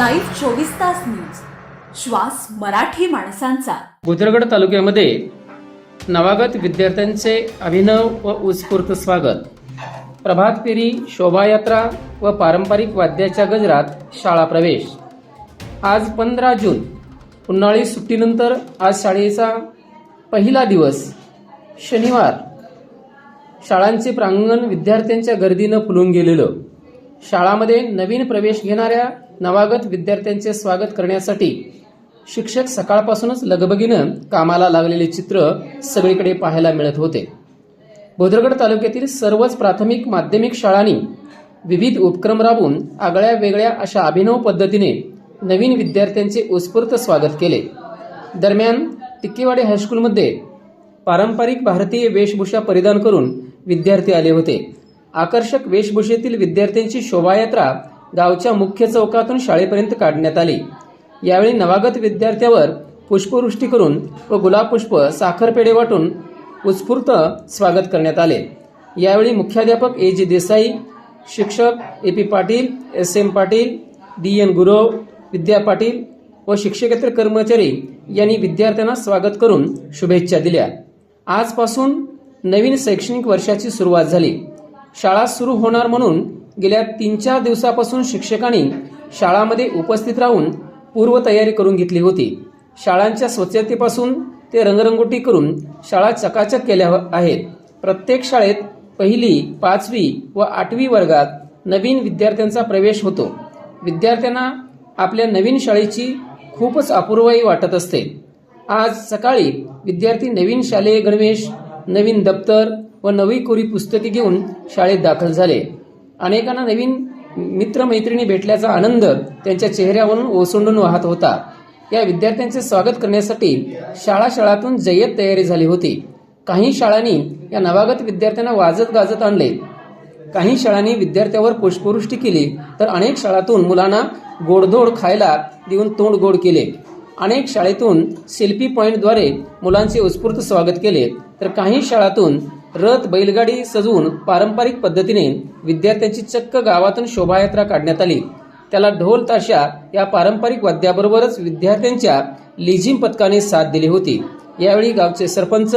Live चोवीस तास news. श्वास मराठी माणसांचा. भुदरगड तालुक्यामध्ये नवागत विद्यार्थ्यांचे अभिनव व उत्स्फूर्त स्वागत. प्रभात फेरी शोभायात्रा व पारंपरिक वाद्याच्या गजरात शाळा प्रवेश. आज पंधरा जून उन्हाळी सुट्टीनंतर आज शाळेचा पहिला दिवस शनिवार. शाळांचे प्रांगण विद्यार्थ्यांच्या गर्दीनं फुलून गेलेलं. शाळामध्ये नवीन प्रवेश घेणाऱ्या नवागत विद्यार्थ्यांचे स्वागत करण्यासाठी शिक्षक सकाळपासूनच लगबगीनं कामाला लागलेले चित्र सगळीकडे पाहायला मिळत होते. बोधरगड तालुक्यातील सर्वच प्राथमिक माध्यमिक शाळांनी विविध उपक्रम राबवून आगळ्या वेगळ्या अशा अभिनव पद्धतीने नवीन विद्यार्थ्यांचे उत्स्फूर्त स्वागत केले. दरम्यान टिक्केवाडी हायस्कूलमध्ये पारंपरिक भारतीय वेशभूषा परिधान करून विद्यार्थी आले होते. आकर्षक वेशभूषेतील विद्यार्थ्यांची शोभायात्रा गावच्या मुख्य चौकातून शाळेपर्यंत काढण्यात आली. यावेळी नवागत विद्यार्थ्यावर पुष्पवृष्टी करून व गुलाबपुष्प साखरपेढे वाटून उत्स्फूर्त स्वागत करण्यात आले. यावेळी मुख्याध्यापक ए जी देसाई शिक्षक A P Patil S M Patil D N Gurav Vidya Patil व शिक्षकेतर कर्मचारी यांनी विद्यार्थ्यांना स्वागत करून शुभेच्छा दिल्या. आजपासून नवीन शैक्षणिक वर्षाची सुरुवात झाली. शाळा सुरू होणार म्हणून गेल्या तीन चार दिवसापासून शिक्षकांनी शाळामध्ये उपस्थित राहून पूर्वतयारी करून घेतली होती. शाळांच्या स्वच्छतेपासून ते रंगरंगोटी करून शाळा चकाचक केल्या आहेत. प्रत्येक शाळेत पहिली पाचवी व आठवी वर्गात नवीन विद्यार्थ्यांचा प्रवेश होतो. विद्यार्थ्यांना आपल्या नवीन शाळेची खूपच अपूर्वाई वाटत असते. आज सकाळी विद्यार्थी नवीन शालेय गणवेश नवीन दप्तर व नवी कोरी पुस्तके घेऊन शाळेत दाखल झाले. अनेकांना नवीन मित्रमैत्रिणी भेटल्याचा आनंद त्यांच्या चेहऱ्यावरून ओसंडून वाहत होता. या विद्यार्थ्यांचे स्वागत करण्यासाठी शाळा शाळातून जय्यत तयारी झाली होती. काही शाळांनी या नवागत विद्यार्थ्यांना वाजत गाजत आणले. काही शाळांनी विद्यार्थ्यावर पुष्पवृष्टी केली तर अनेक शाळातून मुलांना गोडधोड खायला देऊन तोंड गोड केले. अनेक शाळेतून सेल्फी पॉईंटद्वारे मुलांचे उत्स्फूर्त स्वागत केले तर काही शाळातून रथ बैलगाडी सजवून पारंपरिक पद्धतीने विद्यार्थ्यांची चक्क गावातून शोभायात्रा काढण्यात आली. त्याला ढोल ताशा या पारंपरिक वाद्याबरोबरच विद्यार्थ्यांच्या लिझिम पथकाने साथ दिली होती. यावेळी गावचे सरपंच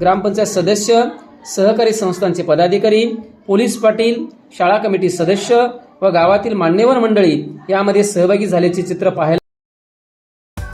ग्रामपंचायत सदस्य सहकारी संस्थांचे पदाधिकारी पोलीस पाटील शाळा कमिटी सदस्य व गावातील मान्यवर मंडळी यामध्ये सहभागी झाल्याचे चित्र पाहायला